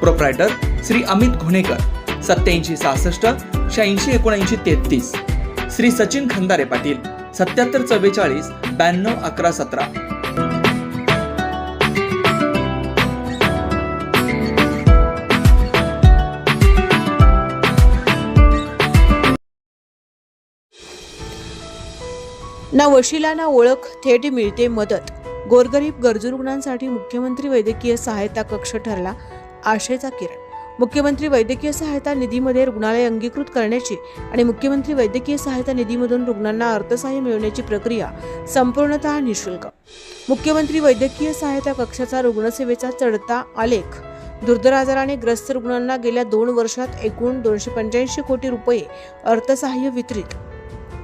Proprietor Shri Amit घुणेकर सत्याऐंशी सहासष्ट शहाऐंशी एकोणऐंशी तेहतीस. श्री सचिन खंदारे पाटील सत्याहत्तर चव्वेचाळीस ब्याण्णव अकरा सतरा. ना वशिला ना ओळख थेट मिळते मदत. गोरगरीब गरजू रुग्णांसाठी मुख्यमंत्री वैद्यकीय सहायता कक्ष ठरला. आशेचा किरण. मुख्यमंत्री वैद्यकीय सहायता निधीमध्ये रुग्णालय अंगीकृत करण्याची आणि मुख्यमंत्री वैद्यकीय सहायता निधीमधून रुग्णांना अर्थसहाय्य मिळवण्याची प्रक्रिया संपूर्णतः निशुल्क. मुख्यमंत्री वैद्यकीय सहायता कक्षाचा रुग्णसेवेचा चढता आलेख. दुर्धर आजाराने ग्रस्त रुग्णांना गेल्या दोन वर्षात एकूण दोनशे पंच्याऐंशी कोटी रुपये अर्थसहाय्य वितरित.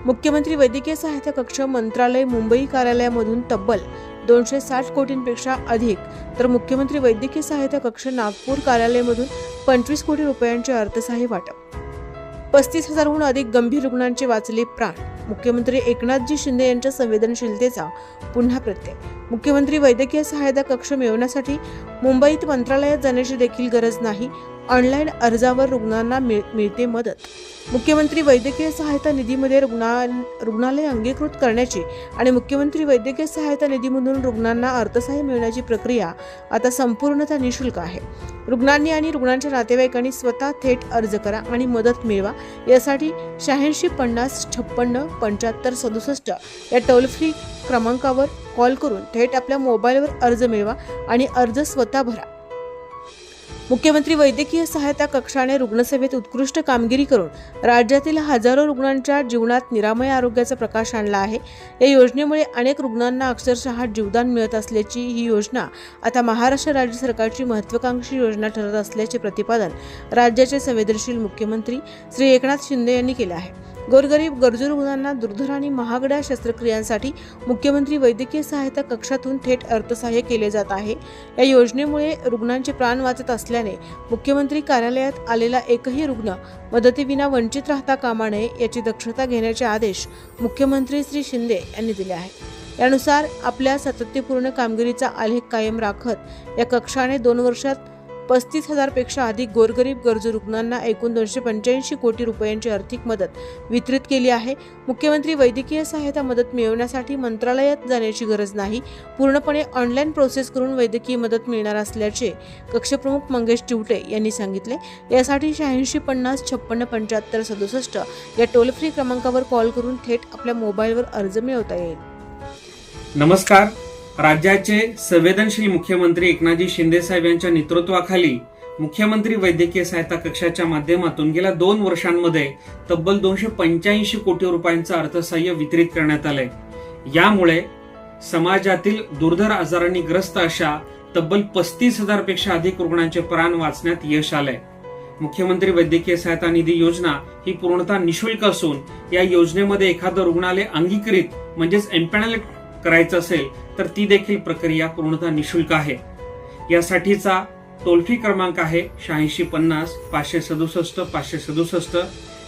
मुख्यमंत्री वैद्यकीय सहायता कक्ष मंत्रालय मुंबई कार्यालयामधून तब्बल दोनशे साठ कोटींपेक्षा अधिक तर मुख्यमंत्री वैद्यकीय सहायता कक्ष नागपूर कार्यालयामधून पंचवीस कोटी रुपयांचे अर्थसहाय्य वाटप. पस्तीस हजारहून अधिक गंभीर रुग्णांचे वाचले प्राण. मुख्यमंत्री एकनाथजी शिंदे यांच्या संवेदनशीलतेचा पुन्हा प्रत्यय. मुख्यमंत्री वैद्यकीय सहायता कक्ष मिळवण्यासाठी मुंबईत मंत्रालयात जाण्याची देखील गरज नाही ऑनलाईन अर्जावर रुग्णांना मिळ- मिळते मदत. मुख्यमंत्री वैद्यकीय सहायता निधीमध्ये रुग्णा रुग्णालय अंगीकृत करण्याची आणि मुख्यमंत्री वैद्यकीय सहायता निधीमधून रुग्णांना अर्थसहाय्य मिळण्याची प्रक्रिया आता संपूर्णतः निशुल्क आहे. रुग्णांनी आणि रुग्णांच्या नातेवाईकांनी स्वतः थेट अर्ज करा आणि मदत मिळवा यासाठी शहाऐंशी पन्नास छप्पन्न पंच्याहत्तर सदुसष्ट या टोल फ्री क्रमांकावर कॉल करून थेट आपल्या मोबाईलवर अर्ज मिळवा आणि अर्ज स्वतः भरा. मुख्यमंत्री वैद्यकीय सहायता कक्षाने रुग्णसेवेत उत्कृष्ट कामगिरी करून राज्यातील हजारो रुग्णांच्या जीवनात निरामय आरोग्याचा प्रकाश आणला आहे. या योजनेमुळे अनेक रुग्णांना अक्षरशः जीवदान मिळत असल्याची ही योजना आता महाराष्ट्र राज्य सरकारची महत्वाकांक्षी योजना ठरत असल्याचे प्रतिपादन राज्याचे संवेदनशील मुख्यमंत्री श्री एकनाथ शिंदे यांनी केले आहे. गोरगरीब गरजू रुग्णांना दुर्धर आणि महागड्या शस्त्रक्रियांसाठी मुख्यमंत्री वैद्यकीय सहायता कक्षातून थेट अर्थसहाय्य केले जात आहे. या योजनेमुळे रुग्णांचे प्राण वाचत असल्याने मुख्यमंत्री कार्यालयात आलेला एकही रुग्ण मदतीविना वंचित राहता कामा नये याची दक्षता घेण्याचे आदेश मुख्यमंत्री श्री शिंदे यांनी दिले आहे. यानुसार आपल्या सातत्यपूर्ण कामगिरीचा आलेख कायम राखत या कक्षाने दोन वर्षात पस्तीस हजारपेक्षा अधिक गोरगरीब गरजू रुग्णांना एकूण दोनशे पंच्याऐंशी कोटी रुपयांची आर्थिक मदत वितरित केली आहे. मुख्यमंत्री वैद्यकीय सहायता मदत मिळवण्यासाठी मंत्रालयात जाण्याची गरज नाही. पूर्णपणे ऑनलाईन प्रोसेस करून वैद्यकीय मदत मिळणार असल्याचे कक्षप्रमुख मंगेश चिवटे यांनी सांगितले. यासाठी शहाऐंशी पन्नास छप्पन्न पंच्याहत्तर सदुसष्ट या टोल फ्री क्रमांकावर कॉल करून थेट आपल्या मोबाईलवर अर्ज मिळवता येईल. नमस्कार. राज्याचे संवेदनशील मुख्यमंत्री एकनाथजी शिंदे साहेब यांच्या नेतृत्वाखाली मुख्यमंत्री वैद्यकीय सहायता कक्षाच्या माध्यमातून गेल्या दोन वर्षांमध्ये तब्बल दोनशे पंच्याऐंशी कोटी रुपयांचं अर्थसहाय्य वितरित करण्यात आलंय. यामुळे समाजातील दुर्धर आजारांनी ग्रस्त अशा तब्बल पस्तीस हजारपेक्षा अधिक रुग्णांचे प्राण वाचण्यात यश आलंय. मुख्यमंत्री वैद्यकीय सहायता निधी योजना ही पूर्णतः निशुल्क असून या योजनेमध्ये एखादं रुग्णालय अंगीकृत म्हणजेच एम्पॅनल करायचं असेल तर ती देखील प्रक्रिया पूर्णतः निशुल्क आहे. यासाठीचा टोल फ्री क्रमांक आहे शहाऐंशी पन्नास पाचशे सदुसष्ट पाचशे सदुसष्ट.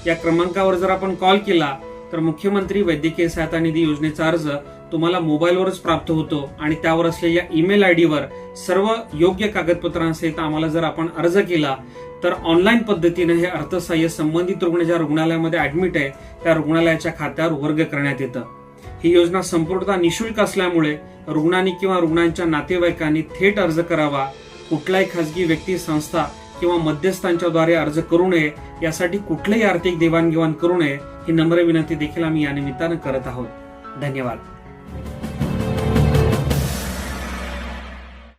या क्रमांकावर जर आपण कॉल केला तर मुख्यमंत्री वैद्यकीय सहायता निधी योजनेचा अर्ज तुम्हाला मोबाईलवरच प्राप्त होतो आणि त्यावर असलेल्या ईमेल आय डीवर सर्व योग्य कागदपत्रांसहित आम्हाला जर आपण अर्ज केला तर ऑनलाईन पद्धतीने हे अर्थसहाय्य संबंधित रुग्ण ज्या रुग्णालयामध्ये ऍडमिट आहे. त्या रुग्णालयाच्या खात्यावर वर्ग करण्यात येतं. ही योजना संपूर्णतः निशुल्क असल्यामुळे रुग्णांनी किंवा रुग्णांच्या नातेवाईकांनी थेट अर्ज करावा कुठलाही खासगी व्यक्ती संस्था किंवा मध्यस्थांच्या द्वारे अर्ज करू नये यासाठी कुठलीही आर्थिक देवाणघेवाण करू नये ही नम्र विनंती देखील आम्ही या निमित्तानं करत आहोत. धन्यवाद.